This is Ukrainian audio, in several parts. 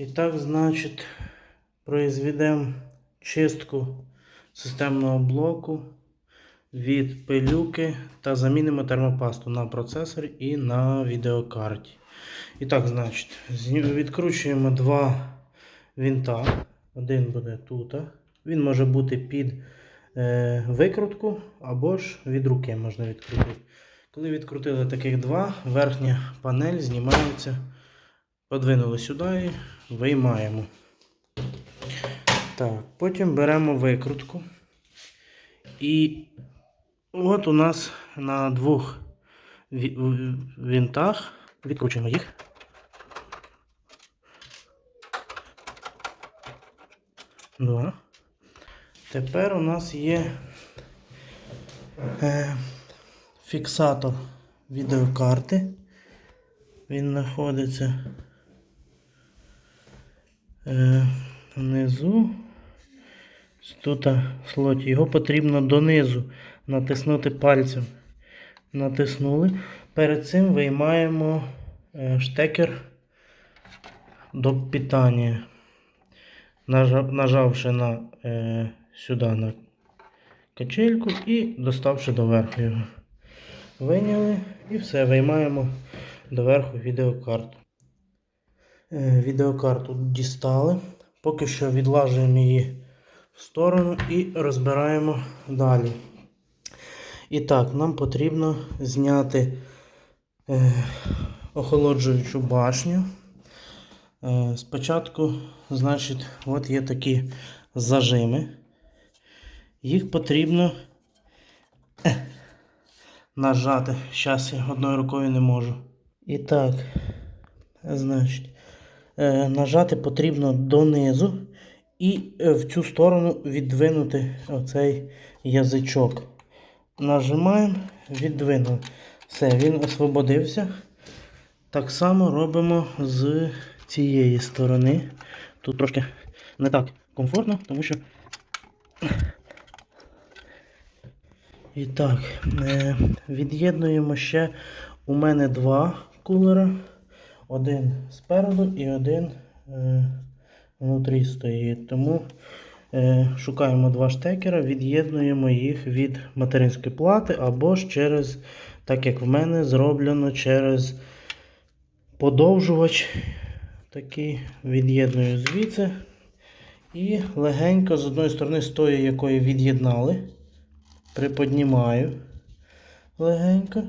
І так, значить, произведемо чистку системного блоку від пилюки та замінимо термопасту на процесор і на відеокарті. І так, значить, відкручуємо два винта. Один буде тут. Він може бути під е, викрутку або ж від руки можна відкрутити. Коли відкрутили таких два, верхня панель знімається, подвинули сюди виймаємо. Так, потім беремо викрутку. І от у нас на двох ві- в- винтах відкручуємо їх. Два. Тепер у нас є е, фіксатор відеокарти. Він знаходиться внизу. Тут в слоті. Його потрібно донизу натиснути пальцем. Натиснули. Перед цим виймаємо е, штекер до питання. Нажавши на, е, сюди на качельку і доставши доверху його. Вийняли і все, виймаємо доверху відеокарту. Е, відеокарту дістали. Поки що відлажуємо її в сторону і розбираємо далі. І так, нам потрібно зняти е, охолоджуючу башню. Е, спочатку, значить, от є такі зажими. Їх потрібно е, нажати. Зараз я одною рукою не можу. І так, значить, нажати потрібно донизу і е, в цю сторону віддвинути оцей язичок. Нажимаємо, віддвинули. Все, він освободився. Так само робимо з цієї сторони. Тут трошки не так комфортно, тому що. І так, е, від'єднуємо ще у мене два кулера. Один спереду і один е, внутрі стоїть. Тому е, шукаємо два штекера, від'єднуємо їх від материнської плати або ж через, так як в мене зроблено через подовжувач. Такий від'єдную звідси. І легенько з одної сторони, з тої, якої від'єднали, приподнімаю легенько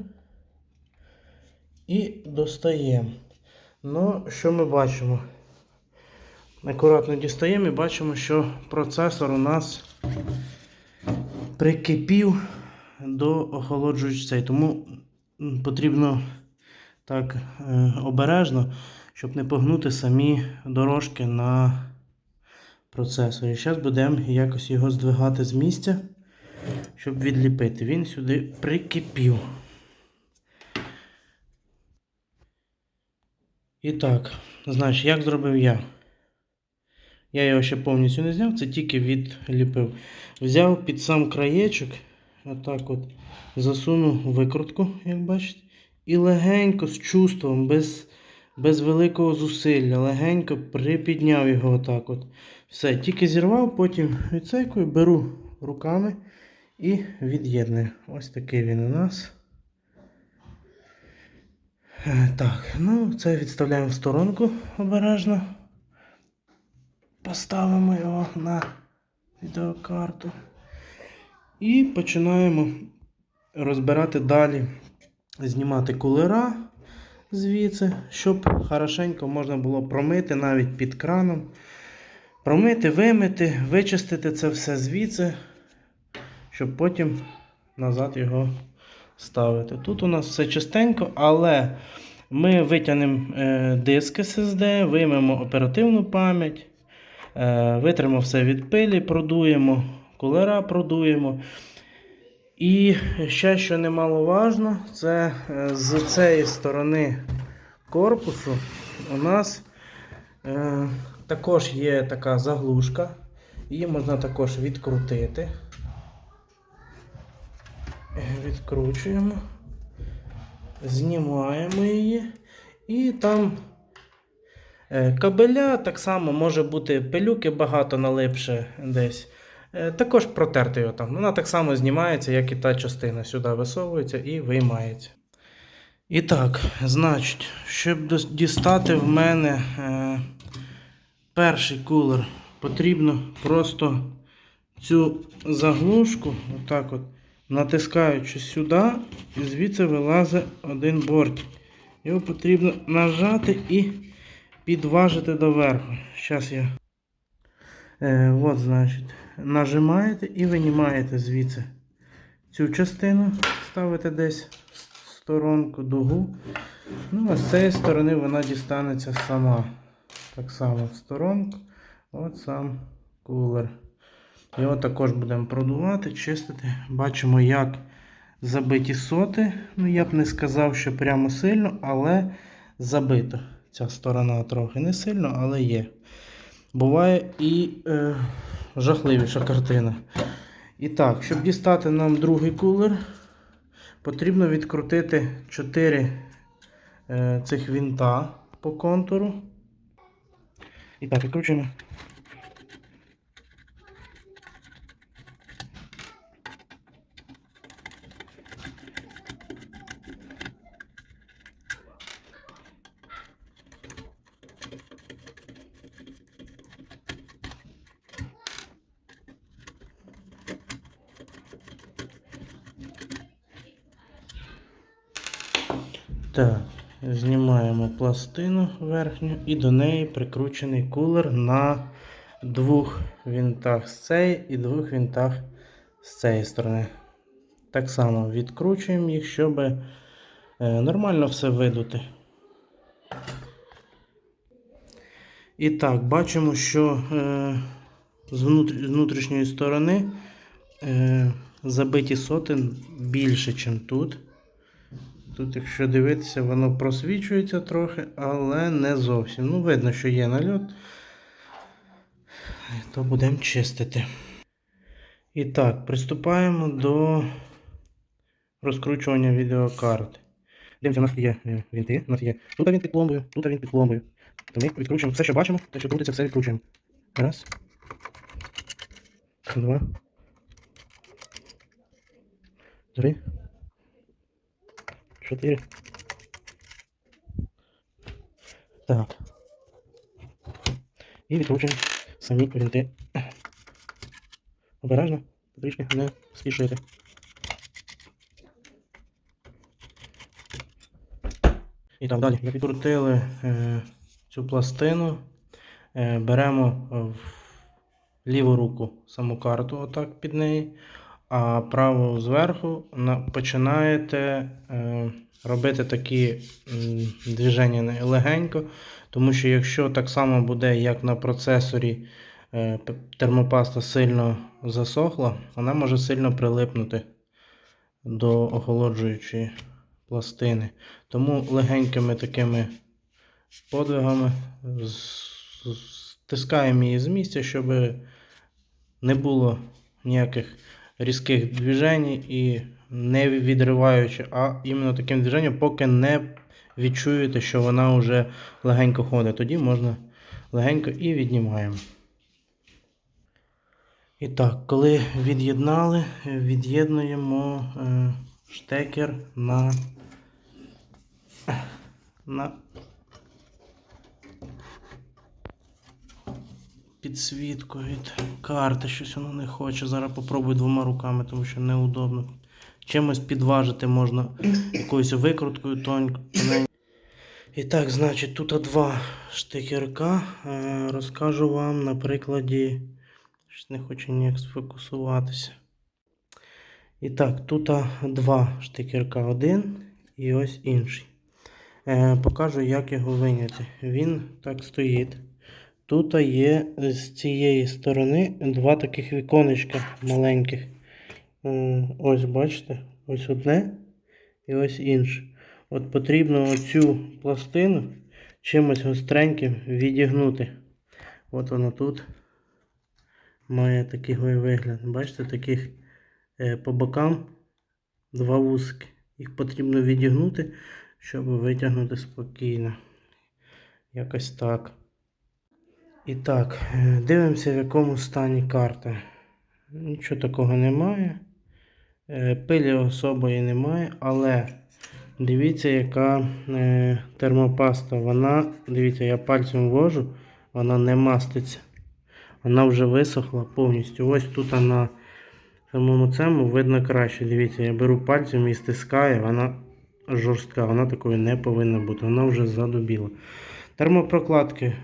і достаємо. Ну, що ми бачимо? Акуратно дістаємо і бачимо, що процесор у нас прикипів до охолоджуючої. Тому потрібно так е, обережно, щоб не погнути самі дорожки на процесорі. Зараз будемо якось його здвигати з місця, щоб відліпити. Він сюди прикипів. І так, значить, як зробив я? Я його ще повністю не зняв, це тільки відліпив. Взяв під сам краєчок, отак от засунув викрутку, як бачите, і легенько з чувством, без, без великого зусилля, легенько припідняв його отак от. Все, тільки зірвав, потім відсейкую, беру руками і від'єдную. Ось такий він у нас. Е, Так, ну це відставляємо в сторонку обережно. Поставимо його на відеокарту. І починаємо розбирати далі, знімати кулера звідси, щоб хорошенько можна було промити навіть під краном. Промити, вимити, вичистити це все звідси, щоб потім назад його ставити. Тут у нас все чистенько, але ми витягнемо е, диск SSD, виймемо оперативну пам'ять, е, витримо все від пилі, продуємо, кулера продуємо. І ще, що немаловажно, це е, з цієї сторони корпусу у нас також є така заглушка. Її можна також відкрутити. Відкручуємо, знімаємо її. І там Е, Кабеля так само може бути пилюки багато налипше десь. Е, Також протерти його там. Вона так само знімається, як і та частина. Сюди висовується і виймається. І так, значить, щоб дістати в мене е, перший кулер, потрібно просто цю заглушку, отак от, натискаючи сюди, і звідси вилазить один бортик. Його потрібно нажати і підважити доверху. Зараз я. Е, от, значить, нажимаєте і винімаєте звідси цю частину, ставите десь в сторонку дугу. Ну, а з цієї сторони вона дістанеться сама. Так само в сторонку. От сам кулер. Його також будемо продувати, чистити. Бачимо, як забиті соти. Ну, я б не сказав, що прямо сильно, але забито. Ця сторона трохи не сильно, але є. Буває і е, жахливіша картина. І так, щоб дістати нам другий кулер, потрібно відкрутити 4 е, цих вінта по контуру. І так, відкручуємо. Так, знімаємо пластину верхню і до неї прикручений кулер на двох вінтах з цієї і двох вінтах з цієї сторони. Так само відкручуємо їх, щоб е, нормально все видути. І так, бачимо, що е, з, внутрі- з внутрішньої сторони е, забиті соти більше, ніж тут. Тут, якщо дивитися, воно просвічується трохи, але не зовсім. Ну, видно, що є нальот. То будемо чистити. І так, приступаємо до розкручування відеокарти. Дивимося, у нас є вінти, у нас є тут він під пломбою, тут він під пломбою. То ми відкручуємо все, що бачимо, те, що крутиться, все відкручуємо. Раз. Два. Три. Чотири. Так. І відкручуємо самі вінти. Обережно, трішки не спішити. І так далі. Як відкрутили е, цю пластину, е, беремо в ліву руку саму карту, отак під неї, а праву зверху починаєте е, робити такі движення легенько, тому що якщо так само буде, як на процесорі, е, термопаста сильно засохла, вона може сильно прилипнути до охолоджуючої пластини. Тому легенькими такими подвигами стискаємо її з місця, щоб не було ніяких різких движень і не відриваючи, а іменно таким движенням, поки не відчуєте, що вона вже легенько ходить. Тоді можна легенько і віднімаємо. І так, коли від'єднали, від'єднуємо е, штекер на, на підсвітку від карти. Щось воно не хоче. Зараз попробую двома руками, тому що неудобно. Чимось підважити можна якоюсь викруткою тонь- тоненькою. І так, значить, тут два штикерка. Е, Розкажу вам на прикладі. Щось не хочу ніяк сфокусуватися. І так, тут два штикерка. Один і ось інший. Е, покажу, як його виняти. Він так стоїть. Тут є з цієї сторони два таких віконечка маленьких. Ось бачите, ось одне і ось інше. От потрібно оцю пластину чимось гостреньким відігнути. От воно тут має такий вигляд. Бачите, таких е, по бокам два вузки. Їх потрібно відігнути, щоб витягнути спокійно. Якось так. І так, е, дивимося, в якому стані карта. Нічого такого немає. Е, Пилі особої немає, але дивіться, яка е, термопаста. Вона, дивіться, я пальцем ввожу, вона не маститься. Вона вже висохла повністю. Ось тут на самому цьому видно краще. Дивіться, я беру пальцем і стискаю, вона жорстка, вона такою не повинна бути. Вона вже задубіла. Термопрокладки е,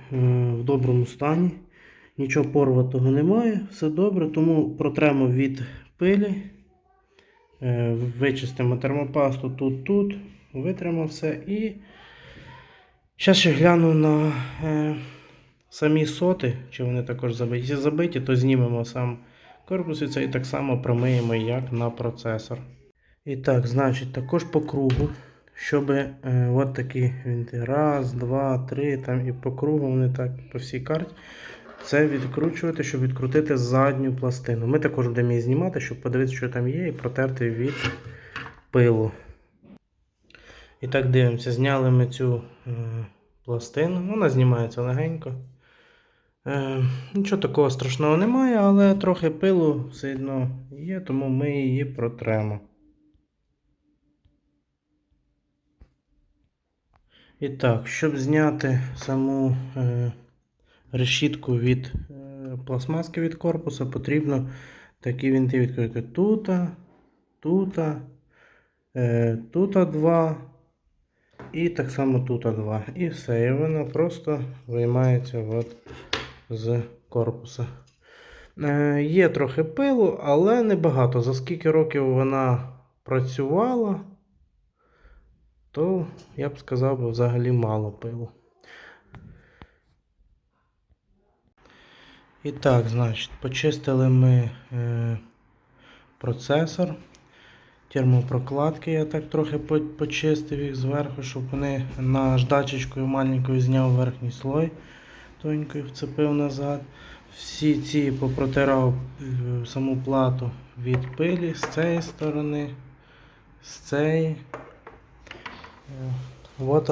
в доброму стані. Нічого порватого немає, все добре, тому протремо від пилі. Е, Вичистимо термопасту тут, тут, витримо все і зараз ще гляну на е, самі соти, чи вони також забиті. Якщо забиті, то знімемо сам корпус і це і так само промиємо, як на процесор. І так, значить, також по кругу, щоб е, от такі вінти. Раз, два, три, там і по кругу вони так по всій карті. Це відкручувати, щоб відкрутити задню пластину. Ми також будемо її знімати, щоб подивитися, що там є, і протерти від пилу. І так дивимося, зняли ми цю е, пластину. Вона знімається легенько. Е, нічого такого страшного немає, але трохи пилу все одно є, тому ми її протремо. І так, щоб зняти саму е, решітку від е, пластмаски від корпуса, потрібно такі вінти відкрити. Тута, тута, е, тута 2 і так само тута 2. І все. І воно просто виймається от з корпуса. Е, є трохи пилу, але небагато. За скільки років вона працювала, то я б сказав би взагалі мало пилу. І так, значить, почистили ми е, процесор. Термопрокладки я так трохи почистив їх зверху, щоб вони наждачечкою маленькою зняв верхній слой, тонькою вцепив назад. Всі ці попротирав е, саму плату від пилі з цієї сторони, з цієї. Вот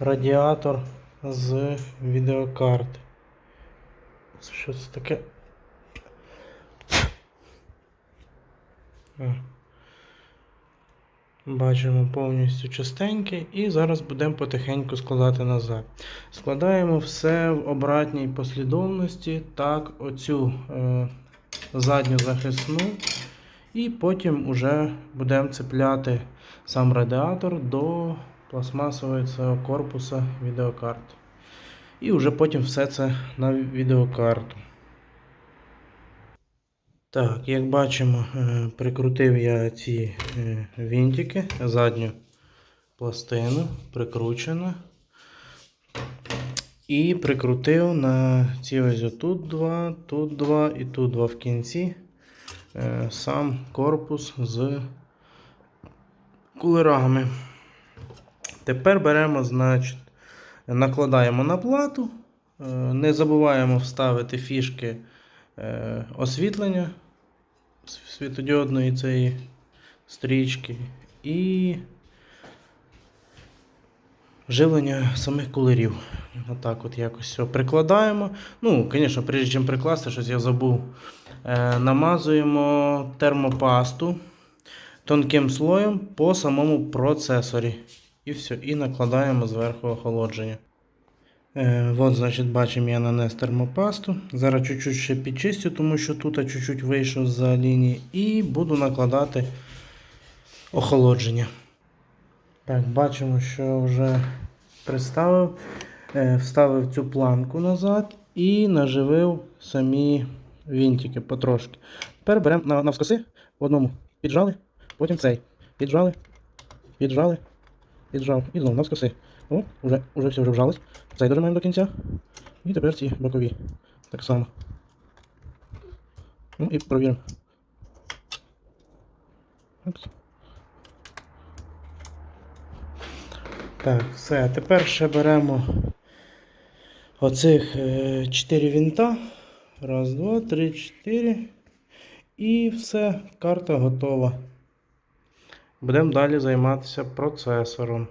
радіатор з відеокарти. Що це таке? Бачимо повністю чистенький і зараз будемо потихеньку складати назад. Складаємо все в обратній послідовності. Так, оцю е, задню захисну. І потім уже будемо цепляти сам радіатор до пластмасового цього корпуса відеокарти. І вже потім все це на відеокарту. Так, як бачимо, е, прикрутив я ці е, вінтики, задню пластину, прикручено. І прикрутив на ці ось тут два, тут два і тут два в кінці сам корпус з кулерами. Тепер беремо, значить, накладаємо на плату, е, не забуваємо вставити фішки е, освітлення світодіодної цієї стрічки і живлення самих кулерів. Отак от якось все прикладаємо. Ну, звісно, прежде чим прикласти, щось я забув. Е, намазуємо термопасту тонким слоєм по самому процесорі. І все, і накладаємо зверху охолодження. Е, от, значить, бачимо, я нанес термопасту. Зараз чуть-чуть ще підчистю, тому що тут чуть-чуть вийшов за лінії. І буду накладати охолодження. Так, бачимо, що вже приставив, е, вставив цю планку назад і наживив самі вінтики потрошки. Тепер беремо на, навскоси в одному піджали, потім цей. Піджали, піджали, піджав. І знову навскоси. О, вже, вже все вже вжалось. Цей дожимаємо до кінця. І тепер ці бокові. Так само. Ну і провіримо. Так, все. Тепер ще беремо оцих 4 вінта. Раз, два, три, чотири. І все, карта готова. Будемо далі займатися процесором.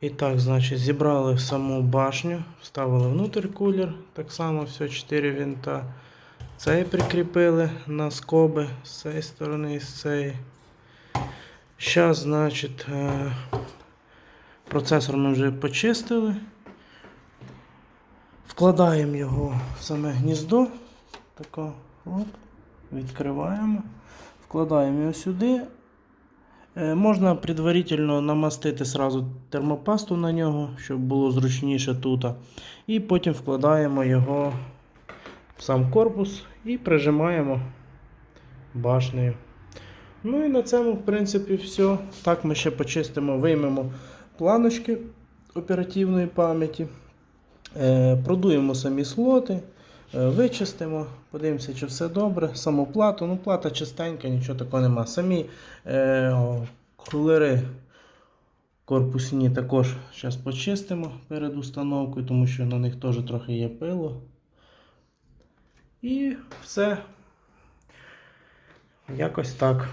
І так, значить, зібрали саму башню, вставили внутрь кулер, так само все 4 винта. Цей прикріпили на скоби з цієї сторони і з цієї. Зараз, значить, е, процесор ми вже почистили. Вкладаємо його в саме гніздо. Тако, от, відкриваємо. Вкладаємо його сюди. Е, Можна предварительно намастити сразу термопасту на нього, щоб було зручніше тут. І потім вкладаємо його в сам корпус і прижимаємо башнею. Ну і на цьому, в принципі, все. Так ми ще почистимо, виймемо планочки оперативної пам'яті. Е, Продуємо самі слоти, е, вичистимо, подивимося, чи все добре. Саму плату, ну плата чистенька, нічого такого нема. Самі е, кулери корпусні також зараз почистимо перед установкою, тому що на них теж трохи є пило. І все. Якось так.